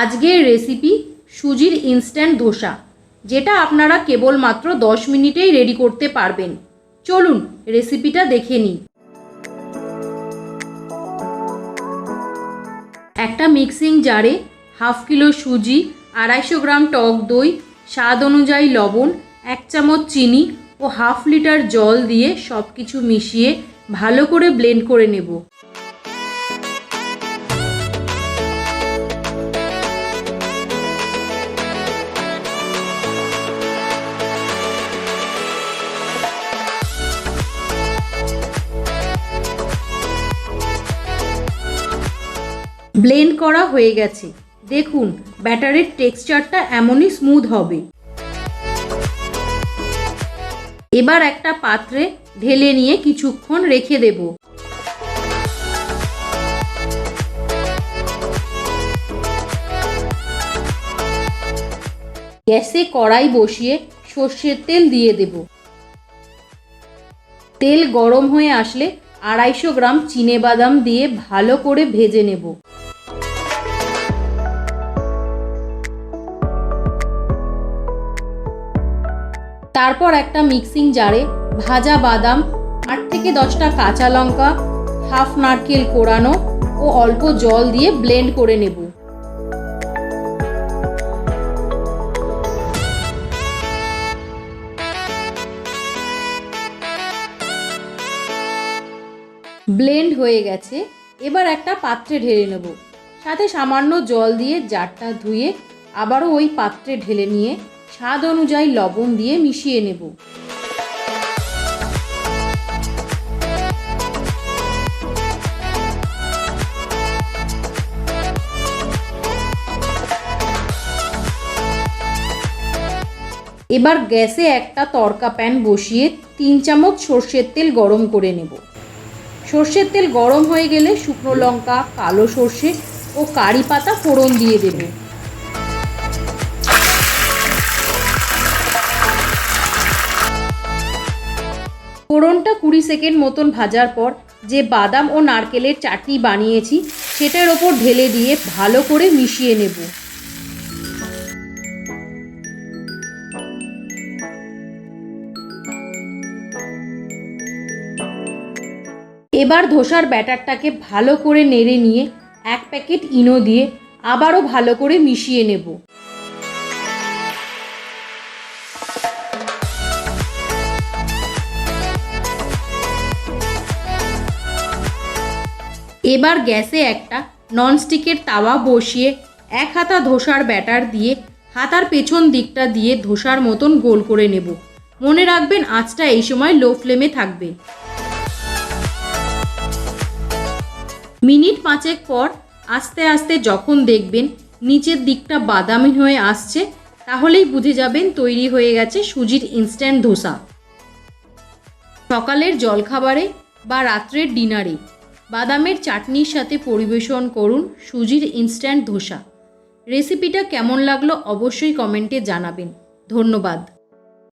আজকের রেসিপি সুজির ইনস্ট্যান্ট ধোসা, যেটা আপনারা কেবলমাত্র দশ মিনিটেই রেডি করতে পারবেন। চলুন রেসিপিটা দেখে নিই। একটা মিক্সিং জারে হাফ কিলো সুজি, আড়াইশো গ্রাম টক দই, স্বাদ অনুযায়ী লবণ, এক চামচ চিনি ও হাফ লিটার জল দিয়ে সব কিছু মিশিয়ে ভালো করে ব্লেন্ড করে নেব। ব্লেন্ড করা হয়ে গেছে। দেখুন, ব্যাটারের টেক্সচারটা এমনই স্মুথ হবে। এবার একটা পাত্রে ঢেলে নিয়ে কিছুক্ষণ রেখে দেব। গ্যাসে কড়াই বসিয়ে সর্ষের তেল দিয়ে দেব। তেল গরম হয়ে আসলে আড়াইশো গ্রাম চিনে বাদাম দিয়ে ভালো করে ভেজে নেব। তারপর একটা মিক্সিং জারে ভাজা বাদাম, আট থেকে দশটা কাঁচা লঙ্কা হাফ নারকেল কোড়ানো ও অল্প জল দিয়ে ব্লেন্ড করে নেব। ব্লেন্ড হয়ে গেছে, এবার একটা পাত্রে ঢেলে নেব। সাথে সামান্য জল দিয়ে জারটা ধুয়ে আবারও ওই পাত্রে ঢেলে নিয়ে স্বাদ অনুযায়ী লবণ দিয়ে মিশিয়ে নেব। এবার গ্যাসে একটা তড়কা প্যান বসিয়ে তিন চামচ সর্ষের তেল গরম করে নেব। সর্ষের তেল গরম হয়ে গেলে শুকনো লঙ্কা, কালো সর্ষে ও কারি পাতা ফোড়ন দিয়ে দেবো। ফোড়নটা কুড়ি সেকেন্ড মতন ভাজার পর যে বাদাম ও নারকেলের চাটনি বানিয়েছি, সেটার ওপর ঢেলে দিয়ে ভালো করে মিশিয়ে নেব। এবার ধোসার ব্যাটারটাকে ভালো করে নেড়ে নিয়ে এক প্যাকেট ইনো দিয়ে আবারও ভালো করে মিশিয়ে নেব। এবার গ্যাসে একটা ননস্টিকের তাওয়া বসিয়ে এক হাতা ধোসার ব্যাটার দিয়ে হাতার পেছন দিকটা দিয়ে ধোসার মতন গোল করে নেব। মনে রাখবেন, আঁচটা এই সময় লো ফ্লেমে থাকবে। মিনিট পাঁচেক পর আস্তে আস্তে যখন দেখবেন নিচের দিকটা বাদামি হয়ে আসছে, তাহলেই বুঝে যাবেন তৈরি হয়ে গেছে সুজির ইনস্ট্যান্ট ধোসা। সকালের জলখাবারে বা রাত্রের ডিনারে বাদামের চাটনির সাথে পরিবেশন করুন সুজির ইনস্ট্যান্ট ধোসা। রেসিপিটা কেমন লাগল অবশ্যই কমেন্টে জানাবেন। ধন্যবাদ।